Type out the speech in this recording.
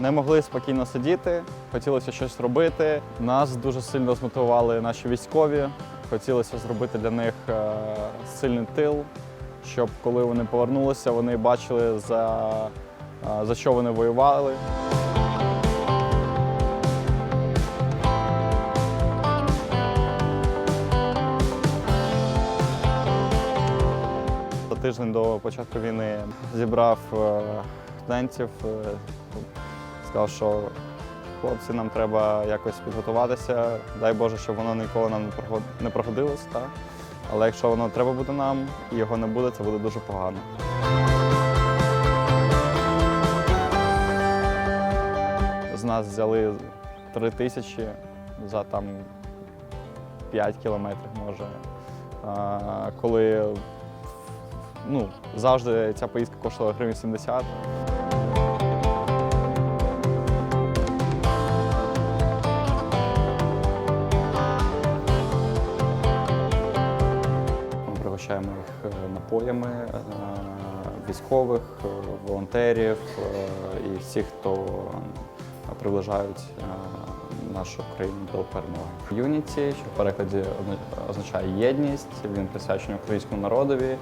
Не могли спокійно сидіти, хотілося щось робити. Нас дуже сильно змотивували наші військові. Хотілося зробити для них е, сильний тил, щоб коли вони повернулися, вони бачили за, е, за що вони воювали. За тиждень до початку війни зібрав е, студентів, сказав, що хлопці, нам треба якось підготуватися. Дай Боже, щоб воно ніколи нам не проходилось. Так? Але якщо воно треба буде нам і його не буде, це буде дуже погано. З нас взяли три тисячі за там 5 кілометрів, може. А, коли ну, завжди ця поїздка коштувала гривень 70. Пригощаємо їх е, напоями е, військових, е, волонтерів і всіх, хто приближають нашу країну до перемоги. Юніті, що в перекладі озна- означає єдність, він присвячений українському народові.